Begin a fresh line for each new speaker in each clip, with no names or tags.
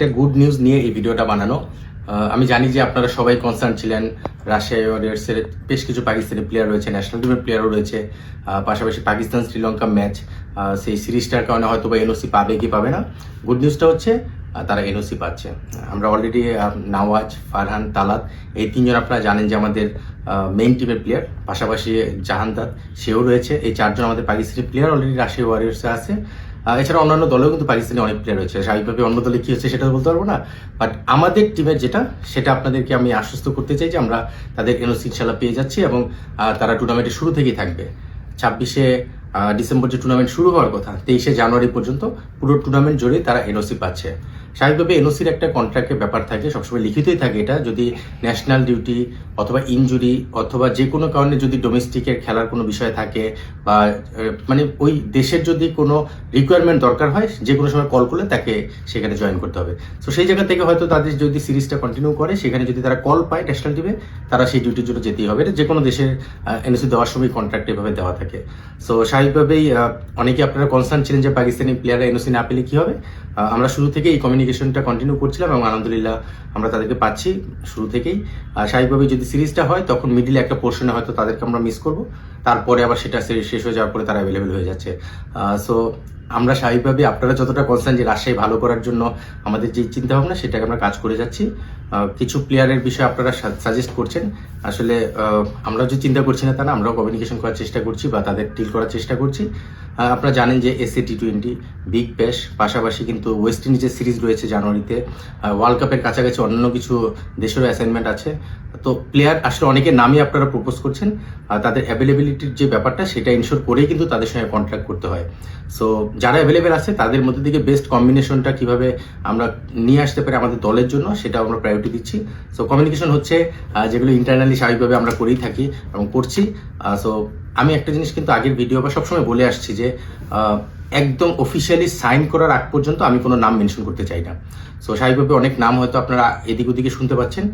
একটা good news নিয়ে এই ভিডিওটা বানানো। আমি জানি যে আপনারা সবাই কনসার্ন ছিলেন, রাশিয়া ওয়ারিয়ার্সের বেশ কিছু পাকিস্তানি প্লেয়ার রয়েছে ন্যাশনাল টিমের প্লেয়ারও রয়েছে পাশাপাশি পাকিস্তান শ্রীলঙ্কা ম্যাচ সেই সিরিজটার কারণে হয়তো বা এনওসি পাবে কি পাবে না। গুড নিউজটা হচ্ছে তারা এনওসি পাচ্ছে। আমরা অলরেডি নওয়াজ, ফারহান, তালাত, এই তিনজন আপনারা জানেন যে আমাদের মেইন টিমের প্লেয়ার পাশাপাশি জাহানদার সেও রয়েছে। এই চারজন আমাদের পাকিস্তানি প্লেয়ার অলরেডি রাশিয়া ওয়ারিয়ার্সে আছে। এছাড়া অন্যান্য দলেও কিন্তু পাকিস্তানি অনেক প্লেয়ার রয়েছে। স্বাভাবিকভাবে অন্য দলে কি হচ্ছে সেটা বলতে পারব না। বাট আমাদের টিমের যেটা, সেটা আপনাদেরকে আমি আশ্বস্ত করতে চাই যে আমরা তাদের এনওসি ইনশাল্লাহ পেয়ে যাচ্ছি এবং তারা টুর্নামেন্টের শুরু থেকেই থাকবে। ছাব্বিশে ডিসেম্বর যে টুর্নামেন্ট শুরু হওয়ার কথা, তেইশে জানুয়ারি পর্যন্ত পুরো টুর্নামেন্ট জুড়ে তারা এনওসি পাচ্ছে। স্বাভাবিকভাবে এনওসির একটা কন্ট্রাক্টের ব্যাপার থাকে, সবসময় লিখিতই থাকে এটা। যদি ন্যাশনাল ডিউটি অথবা ইনজুরি অথবা যে কোনো কারণে যদি ডোমেস্টিকের খেলার কোনো বিষয় থাকে বা মানে ওই দেশের যদি কোনো রিকোয়ারমেন্ট দরকার হয়, যে কোনো সময় কল করলে তাকে সেখানে জয়েন করতে হবে। তো সেই জায়গা থেকে হয়তো তাদের যদি সিরিজটা কন্টিনিউ করে, সেখানে যদি তারা কল পায় ন্যাশনাল টিমে তারা সেই ডিউটির জন্য যেতেই হবে। এটা যে কোনো দেশের এনওসি দেওয়ার সময় কন্ট্রাক্ট এভাবে দেওয়া থাকে। সো স্বাভাবিকভাবেই অনেকে আপনারা কনসার্ন ছিলেন যে পাকিস্তানি প্লেয়াররা এনওসি না পেলে কি হবে? আমরা শুরু থেকে এই কমিউনিকেশনটা কন্টিনিউ করছিলাম এবং আলহামদুলিল্লাহ আমরা তাদেরকে পাচ্ছি শুরু থেকেই। আর স্বাভাবিকভাবে যদি সিরিজটা হয়, তখন মিডিলে একটা পোর্শনে হয়তো তাদেরকে আমরা মিস করব। তারপরে আবার সেটা সিরিজ শেষ হয়ে যাওয়ার পরে তারা অ্যাভেলেবেল হয়ে যাচ্ছে। সো আমরা স্বাভাবিকভাবে আপনারা যতটা কনসার্ন যে রাজশাহী ভালো করার জন্য আমাদের যে চিন্তা ভাবনা সেটাকে আমরা কাজ করে যাচ্ছি। কিছু প্লেয়ারের বিষয়ে আপনারা সাজেস্ট করছেন। আসলে আমরা যে চিন্তা করছি না তা না, আমরাও কমিউনিকেশন করার চেষ্টা করছি বা তাদের ডিল করার চেষ্টা করছি। আপনারা জানেন যে AC T twenty big bash পাশাপাশি কিন্তু ওয়েস্ট ইন্ডিজের সিরিজ রয়েছে জানুয়ারিতে। ওয়ার্ল্ড কাপের কাছাকাছি অন্যান্য কিছু দেশেরও অ্যাসাইনমেন্ট আছে। তো প্লেয়ার আসলে অনেকের নামই আপনারা প্রপোজ করছেন তাদের অ্যাভেলেবিলিটির যে ব্যাপারটা সেটা ইনশোর করেই কিন্তু তাদের সঙ্গে কন্ট্যাক্ট করতে হয়। সো যারা অ্যাভেলেবেল আছে, তাদের মধ্যে থেকে বেস্ট কম্বিনেশনটা কীভাবে আমরা নিয়ে আসতে পারি আমাদের দলের জন্য সেটা আমরা প্রায়োরিটি দিচ্ছি। সো কমিউনিকেশন হচ্ছে যেগুলো ইন্টারনালি স্বাভাবিকভাবে আমরা করেই থাকি এবং করছি। সো আমি একটা জিনিস কিন্তু আগের ভিডিও বা সবসময় বলে আসছি যে একদম অফিসিয়ালি সাইন করার আগ পর্যন্ত আমি কোনো নাম মেনশন করতে চাই না। সো স্বাভাবিকভাবে অনেক নাম হয়তো আপনারা এদিক ওদিকে শুনতে পাচ্ছেন।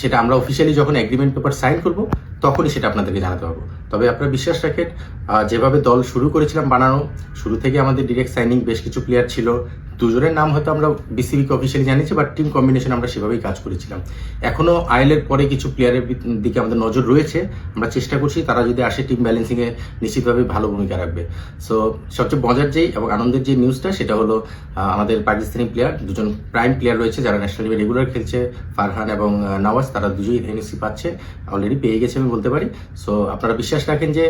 সেটা আমরা অফিসিয়ালি যখন অ্যাগ্রিমেন্ট পেপার সাইন করব, তখনই সেটা আপনাদেরকে জানাতে পারব। তবে আপনারা বিশ্বাস রাখেন যেভাবে দল শুরু করেছিলাম বানানো, শুরু থেকে আমাদের ডিরেক্ট সাইনিং বেশ কিছু প্লেয়ার ছিল। দুজনের নাম হয়তো আমরা বিসিবিকে অফিসিয়ালি জানিয়েছি বাট টিম কম্বিনেশন আমরা সেভাবেই কাজ করেছিলাম। এখনও আইএলের পরে কিছু প্লেয়ারের দিকে আমাদের নজর রয়েছে। আমরা চেষ্টা করছি তারা যদি আসে টিম ব্যালেন্সিংয়ে নিশ্চিতভাবে ভালো ভূমিকা রাখবে। সো সবচেয়ে মজার যেই এবং আনন্দের যে নিউজটা সেটা হলো আমাদের পাকিস্তানি প্লেয়ার দুজন প্রাইম প্লেয়ার রয়েছে যারা ন্যাশনাল টিমে রেগুলার খেলছে, ফারহান এবং নওয়াজ, তারা দুজনই এনএসি পাচ্ছে অলরেডি পেয়ে গেছে আমি বলতে পারি। সো আপনারা বিশ্বাস রাখেন যে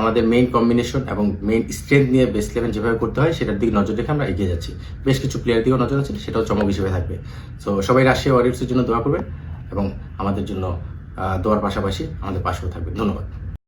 আমাদের মেইন কম্বিনেশন এবং মেইন স্ট্রেংথ নিয়ে বেস্ট ইলেভেন যেভাবে করতে হয়, সেটার দিকে নজর রেখে আমরা এগিয়ে যাচ্ছি। বেশ কিছু প্লেয়ার দিকেও নজর আছে, সেটাও চমক হিসেবে থাকবে। সো সবাই রাশিয়া ওয়ারিয়ার্সের জন্য দোয়া করবেন এবং আমাদের জন্য দোয়ার পাশাপাশি আমাদের পাশেও থাকবে ধন্যবাদ।